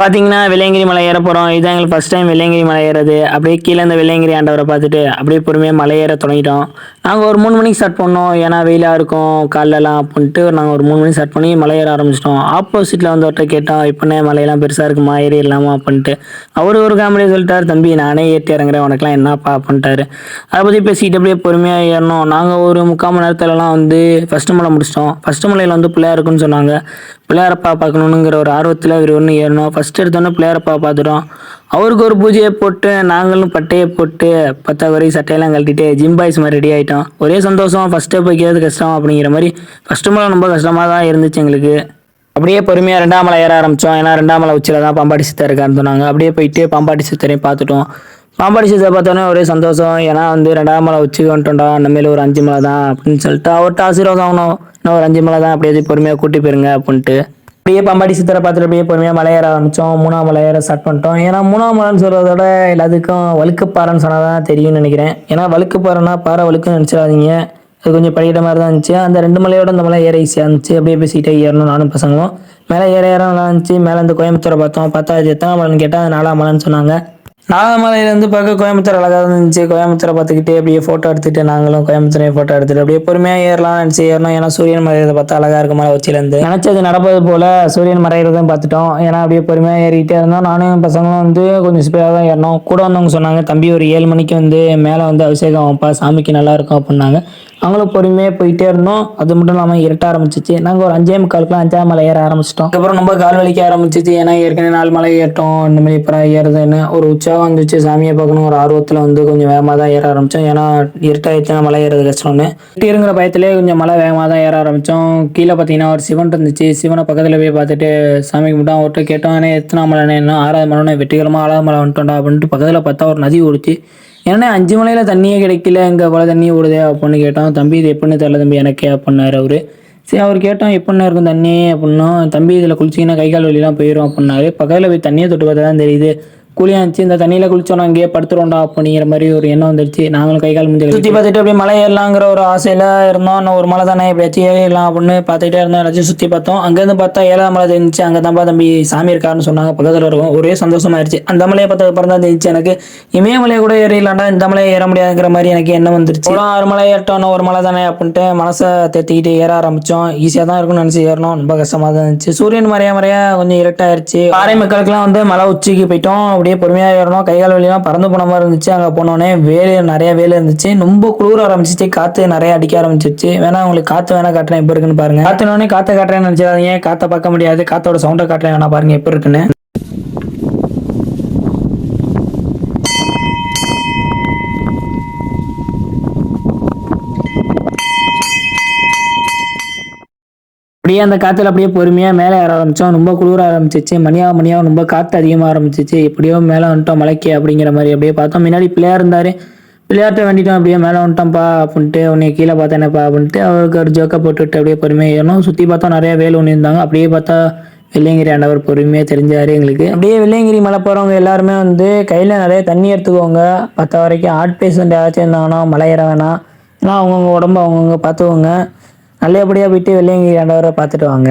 பார்த்தீங்கன்னா வெள்ளையங்கிரி மலை ஏற போகிறோம் இதுதான் எங்களுக்கு ஃபஸ்ட் டைம் வெள்ளையங்கிரி மலை ஏறது அப்படியே கீழே இந்த வெள்ளையங்கிரி ஆண்டவரை பார்த்துட்டு அப்படியே பொறுமையாக மலை ஏற தொடங்கிட்டோம். நாங்கள் ஒரு மூணு மணிக்கு ஸ்டார்ட் பண்ணோம். ஏன்னா வெயிலாக இருக்கும். காலைலலாம் அப்படின்ட்டு நாங்கள் ஒரு மூணு மணிக்கு ஸ்டார்ட் பண்ணி மலை ஏற ஆரம்பிச்சிட்டோம். ஆப்போசிட்டில் வந்து ஒருத்தர் கேட்டோம். இப்போனே மலையெல்லாம் பெருசாக இருக்குமா? ஏறி இல்லாமா அப்படின்ட்டு. அவர் ஒரு காமெடி சொல்லிட்டார். தம்பி நானே ஏற்றி இறங்குறேன். உனக்குலாம் என்னப்பா? அப்படின்ட்டாரு. அதை பற்றி பேசிக்கிட்டு அப்படியே பொறுமையாக ஏறணும். நாங்கள் ஒரு முக்கால் மணி நேரத்துலலாம் வந்து ஃபஸ்ட்டு மலை முடிச்சிட்டோம். ஃபஸ்ட்டு மலையில் வந்து பிள்ளையார் இருக்குன்னு சொன்னாங்க. பிள்ளையாரப்பா பார்க்கணுங்கிற ஒரு ஆர்வத்தில் இவர் ஒன்று ஏறணும். ஃபஸ்ட் எடுத்தோன்னே பிள்ளையாரப்பா பார்த்துட்டோம். அவருக்கு ஒரு பூஜையை போட்டு நாங்களும் பட்டையை போட்டு பத்தா வரை சட்டையெல்லாம் கழட்டிட்டு ஜிம் பாய்ஸ் மாதிரி ரெடி ஆகிட்டோம் ஒரே சந்தோஷம் ஃபஸ்ட்டே போய்க்கிறது கஷ்டம் அப்படிங்கிற மாதிரி ஃபஸ்ட்டு மலை ரொம்ப கஷ்டமாக தான் இருந்துச்சு எங்களுக்கு. அப்படியே பொறுமையாக ரெண்டாம் மலை ஏற ஆரம்பித்தோம் ஏன்னா ரெண்டாம் மலை உச்சியில் தான் பாம்பாட்டி சித்தர் இருக்கான்னு சொன்னாங்க. அப்படியே போயிட்டு பாம்பாட்டி சித்தரையும் பார்த்துட்டோம். பாம்பாடி சீசை பார்த்தோன்னே ஒரே சந்தோஷம். ஏன்னா வந்து ரெண்டாம் மலை உச்சிக்கு வந்துட்டோம்டா இனிமேல் ஒரு அஞ்சு மலை தான் அப்படின்னு சொல்லிட்டு அவர்கிட்ட ஆசீர்வாதம் ஆகணும் இன்னும் ஒரு அஞ்சு மலை தான் அப்படியே பொறுமையாக கூட்டி போயிருங்க அப்படின்ட்டு. அப்படியே பம்பாடி சித்தரை பார்த்துட்டு அப்படியே பொறுமையாக மலை ஏற ஆரம்பித்தோம் மூணாம் மலை ஏற ஸ்டார்ட் பண்ணிட்டோம். ஏன்னா மூணாம் மலைன்னு சொல்கிறதோட எல்லாத்துக்கும் வழுக்குப்பாறைன்னு சொன்னால் தான் தெரியும்னு நினைக்கிறேன். ஏன்னா வழுக்குப்பாறைனா பாறை வழுக்குன்னு நினச்சிடாதீங்க. அது கொஞ்சம் படிக்கிற மாதிரி தான் இருந்துச்சு. அந்த ரெண்டு மலையோட அந்த மலை ஏற ஈஸியாக இருந்துச்சு. அப்படியே பேசிக்கிட்டே ஏறணும் நானும் பசங்களும். மேலே ஏற ஏற நல்லா இருந்துச்சு. மேலே இந்த கோயம்புத்தூரை பார்த்தோம். பார்த்தா அது எத்தனை மலைன்னு கேட்டால் அது நாலாம் மலைன்னு சொன்னாங்க. நாகமலையிலேருந்து பார்க்க கோயம்புத்தூர் அழகாக இருந்துச்சு. கோயம்புத்தூரை பார்த்துக்கிட்டே அப்படியே ஃபோட்டோ எடுத்துகிட்டு நாங்களும் கோயம்புத்தூரையும் ஃபோட்டோ எடுத்துகிட்டு அப்படியே பொறுமையாக ஏறலாம் நினச்சி ஏறணும். ஏன்னா சூரியன் மறையிறத பார்த்தா அழகாக இருக்க மலை உச்சிலேருந்து நினச்சது நடப்பது போல் சூரியன் மறையிறதும் பார்த்துட்டோம். ஏன்னா அப்படியே பொறுமையாக ஏறிக்கிட்டே இருந்தோம். நானும் பசங்களும் வந்து கொஞ்சம் ஸ்பீடாக தான் ஏறினோம் கூட வந்தவங்க சொன்னாங்க தம்பி ஒரு ஏழு மணிக்கு வந்து மேலே வந்து அபிஷேகம் வைப்பா. சாமிக்கு நல்லா இருக்கும். அப்படின்னாங்க. நாங்களும் பொறுமையாக போயிட்டே இருந்தோம். அது மட்டும் இல்லாமல் இரட்ட ஆரம்பிச்சிச்சு. நாங்கள் ஒரு அஞ்சே முக்காலுக்குலாம் அஞ்சாம் மலை ஏற ஆரம்பிச்சிட்டோம். அதுக்கப்புறம் ரொம்ப கால் வலிக்க ஆரம்பிச்சிச்சு. ஏன்னா ஏற்கனவே நாலு மலை ஏற்றோம் இந்த மாதிரி இப்போ ஏறுதுன்னு ஒரு உற்சாகம் வந்துச்சு. சாமியை பார்க்கணும் ஒரு ஆர்வத்தில் வந்து கொஞ்சம் வேகமாக தான் ஏற ஆரம்பித்தோம் ஏன்னா இருட்டாயிடுச்சுன்னா மலை ஏறது கஷ்டம்னு. இருங்கிற பயத்திலே கொஞ்சம் மலை வேகமாக தான் ஏற ஆரம்பித்தோம் கீழே பார்த்தீங்கன்னா ஒரு சிவன் இருந்துச்சு. சிவனை பக்கத்தில் போய் பார்த்துட்டு சாமி கும்பிட்டோம். அவர்கிட்ட கேட்டோம். ஏன்னா எத்தனை மலை என்ன ஆறாவது மலை வெற்றிகரமாக ஆறாவது மலை வந்துட்டோம்டா அப்படின்ட்டு பக்கத்தில் பார்த்தா ஒரு நதி ஓடிச்சு. ஏன்னா அஞ்சு மலையில் தண்ணியே கிடைக்கல. இங்கே பல தண்ணி ஓடுதே அப்படின்னு கேட்டோம். தம்பி இது எப்படின்னு தெரியல தம்பி. எனக்கே அப்படின்னாரு அவர். சரி அவர் கேட்டோம். எப்படின்னா இருக்கும் தண்ணி? அப்படின்னா தம்பி இதில் குளிச்சிங்கன்னா கை கால் வலிலாம் போயிடும் அப்படின்னாரு. பக்கத்தில் போய் தண்ணியை தொட்டு பார்த்தா தான் தெரியுது. குளியாச்சு இந்த தண்ணியில் குளிச்சோம் அங்கேயே படுத்துறோம்டா அப்படிங்கிற மாதிரி ஒரு எண்ணம் வந்துருச்சு. நாங்களும் கை கால் முடிஞ்சு சுற்றி பார்த்துட்டு அப்படியே மலை ஏறலாங்கிற ஒரு ஆசையில் இருந்தோம். இன்னும் ஒரு மலை தானே எப்படியாச்சும் ஏறிடலாம் அப்படின்னு பார்த்துக்கிட்டே இருந்தோம். எல்லாத்தையும் சுற்றி பார்த்தோம். அங்கேருந்து பார்த்தா ஏழாம் மலை தெரிஞ்சிச்சு. அங்கே தான்ப்பா தம்பி சாமி இருக்காருன்னு சொன்னாங்க. பக்கத்தில் இருக்கும். ஒரே சந்தோஷமாயிருச்சு. அந்த மலையை பார்த்ததுக்கு அப்புறம் தான் தெரிஞ்சிச்சு எனக்கு இமயமலையை கூட ஏறிடலாம்டா இந்த மலையை ஏற முடியாதுங்கிற மாதிரி எனக்கு எண்ணம் வந்துருச்சு. ஒரு ஆறு மலை இன்னும் ஒரு மலை தானே அப்படின்ட்டு மனசை தேத்திக்கிட்டு ஏற ஆரம்பித்தோம் ஈஸியாக தான் இருக்கும்னு நினச்சி ஏறணும். ரொம்ப கஷ்டமாக தான் இருந்துச்சு. சூரியன் மறைய மறைய கொஞ்சம் இருட்டாயிருச்சு. பாறை மக்களுக்குலாம் வந்து மலை உச்சிக்கு போயிட்டோம். அப்படியே பொறுமையாக ஏறணும். கைகால் வழியெல்லாம் பறந்து போன மாதிரி இருந்துச்சு. அங்கே போனோடனே வேலை நிறைய வேலை இருந்துச்சு. ரொம்ப குளிர ஆரம்பிச்சிச்சு. காற்று நிறைய அடிக்க ஆரம்பிச்சிருச்சு. வேணா உங்களுக்கு காற்று வேணா காட்டுறேன். எப்படி இருக்குன்னு பாருங்க. காற்றுனோடனே காற்றை காட்டுறேன்னு நினச்சிடாதீங்க. காற்றை பார்க்க முடியாது. காற்றோட சவுண்டை காட்டுறேன். வேணா பாருங்க எப்படி இருக்குன்னு. அப்படியே அந்த காற்றுல அப்படியே பொறுமையாக மேலே ஏற ஆரம்பித்தோம் ரொம்ப குளிர ஆரம்பிச்சிச்சு. மணியாக மணியாக ரொம்ப காற்று அதிகமாக ஆரம்பிச்சிச்சு. எப்படியோ மேலே வந்துட்டோம். மலைக்கு அப்படிங்கிற மாதிரி அப்படியே பார்த்தோம். முன்னாடி பிள்ளையார் இருந்தார். பிள்ளையார்ட்ட வேண்டிட்டோம். அப்படியே மேலே வந்துட்டோம்ப்பா அப்படின்ட்டு உன்னை கீழே பார்த்தேனப்பா அப்படின்ட்டு அவருக்கு ஒரு ஜோக்கை போட்டுவிட்டு அப்படியே பொறுமையாக ஏறணும். சுற்றி பார்த்தோம் நிறைய வேல் ஒன்று இருந்தாங்க. அப்படியே பார்த்தா வெள்ளையங்கிரி ஆண்டவர் பொறுமையாக தெரிஞ்சார் எங்களுக்கு. அப்படியே வெள்ளையங்கிரி மலை போகிறவங்க எல்லாருமே வந்து கையில் நிறைய தண்ணி எடுத்துக்கோங்க. பத்த வரைக்கும் ஹார்ட் பேஷண்ட் யாராச்சும் இருந்தாங்கன்னா மலை ஏற வேணாம். ஏன்னா அவங்கவுங்க உடம்பு அவங்கவுங்க பார்த்துக்கோங்க. நல்லபடியாக போயிட்டு வெள்ளையங்கிரி ஆண்டவரை பார்த்துட்டு வாங்க.